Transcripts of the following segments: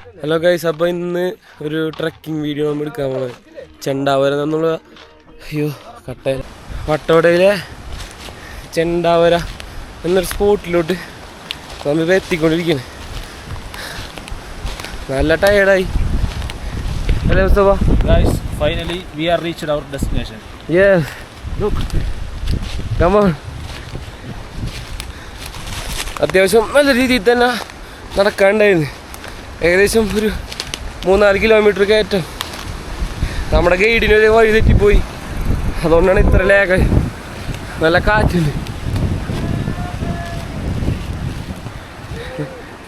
Hello guys അപ്പോൾ ഇന്ന് ഒരു ട്രക്കിംഗ് വീഡിയോ നമ്മൾ എടുക്കാൻ പോകുന്നത് ചെണ്ടാവര എന്നുള്ള അയ്യോ കട്ട വട്ടോടയിലെ ചെണ്ടാവര എന്നൊരു സ്പോട്ടിലോട്ട് നമ്മളിപ്പോൾ എത്തിക്കൊണ്ടിരിക്കുന്നത് നല്ല ടയേർഡായി അല്ലേ Mustafa guys finally we are reached our destination yes look on. അത്യാവശ്യം നല്ല രീതിയിൽ തന്നെ നടക്കാണ്ടായിരുന്നു ഏകദേശം ഒരു മൂന്നാൽ കിലോമീറ്റർ കയറ്റം. നമ്മുടെ ഗൈഡിനൊരു വഴി തെറ്റിപ്പോയി. അതുകൊണ്ടാണ് ഇത്ര ലേഖ നല്ല കാറ്റുണ്ട്.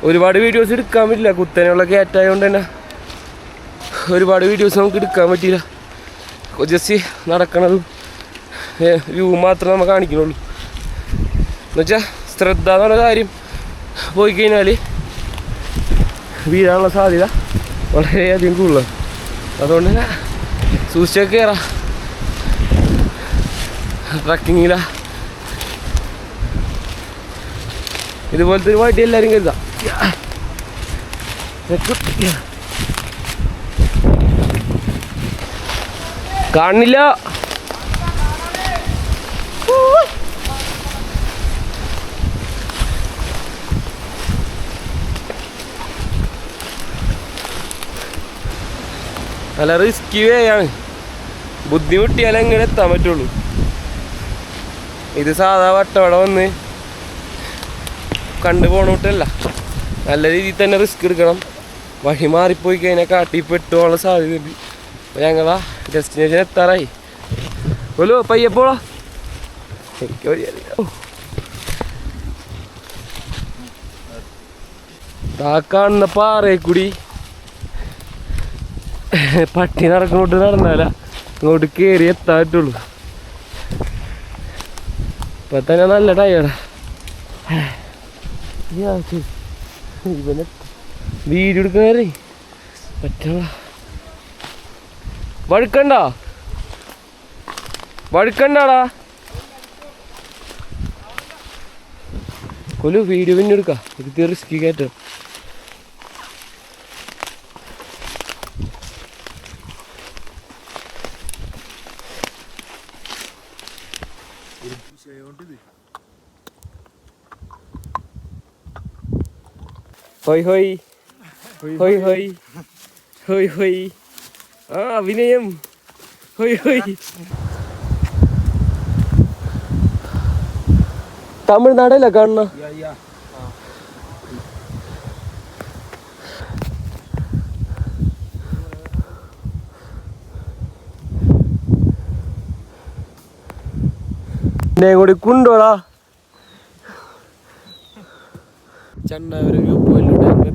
ഒരുപാട് വീഡിയോസ് എടുക്കാൻ പറ്റില്ല. കുത്തനെയുള്ള കയറ്റായതുകൊണ്ട് തന്നെ ഒരുപാട് വീഡിയോസ് നമുക്ക് എടുക്കാൻ പറ്റിയില്ല. ജസ്റ്റ് നടക്കണതും വ്യൂ മാത്രമേ നമ്മൾ കാണിക്കുന്നുള്ളൂ എന്നുവെച്ചാൽ ശ്രദ്ധ എന്ന് പറഞ്ഞ കാര്യം പോയി കഴിഞ്ഞാൽ വീഴാനുള്ള സാധ്യത വളരെയധികം കൂടുതലാണ്. അതുകൊണ്ട് തന്നെ സൂക്ഷിച്ചൊക്കെ കയറാം. ട്രക്കിങ്ങില. ഇതുപോലത്തെ ഒരു വണ്ടി എല്ലാവരും കരുതാം. കാണില്ല നല്ല റിസ്കി വേയാണ് ബുദ്ധിമുട്ടിയാൽ എങ്ങനെ എത്താൻ പറ്റുള്ളൂ. ഇത് സാധാ വട്ടവട വന്ന് കണ്ടു പോണോട്ടല്ല. നല്ല രീതിയിൽ തന്നെ റിസ്ക് എടുക്കണം. വഴി മാറിപ്പോയി കഴിഞ്ഞാൽ കാട്ടി പെട്ടുപോകാനുള്ള സാധ്യതയുണ്ട് അപ്പൊ ഞങ്ങളാ ഡെസ്റ്റിനേഷൻ എത്താറായി. ഒലോ പയ്യപ്പോളാ പോളാ എനിക്ക് അറിയാം. ആ കാണുന്ന പാറയെ കൂടി പട്ടി നടക്കോട്ട് നടന്നാല. ഇങ്ങോട്ട് കയറി എത്താൻ പറ്റുള്ളൂ ഇപ്പൊ തന്നെ നല്ല ടയറാ ഇവനെ വീഡിയോ എടുക്കണേ പറ്റണ വഴുക്കണ്ട. വഴുക്കണ്ടാടാ. കൊല്ലു വീഡിയോ പിന്നെ എടുക്കാം. ഇത് റിസ്കി കയറ്റം ഹോയ് ഹോയ് ഹോയ് ഹോയ് ഹൊയ് ഹൊയ് ആ അഭിനയം. ഹോയ് ഹോയ്. തമിഴ്നാടല്ല കാണുന്ന. എന്നെ കൂടി കൊണ്ടോടാ ചണ്ട ഒരു വ്യൂ പോയിന്റ്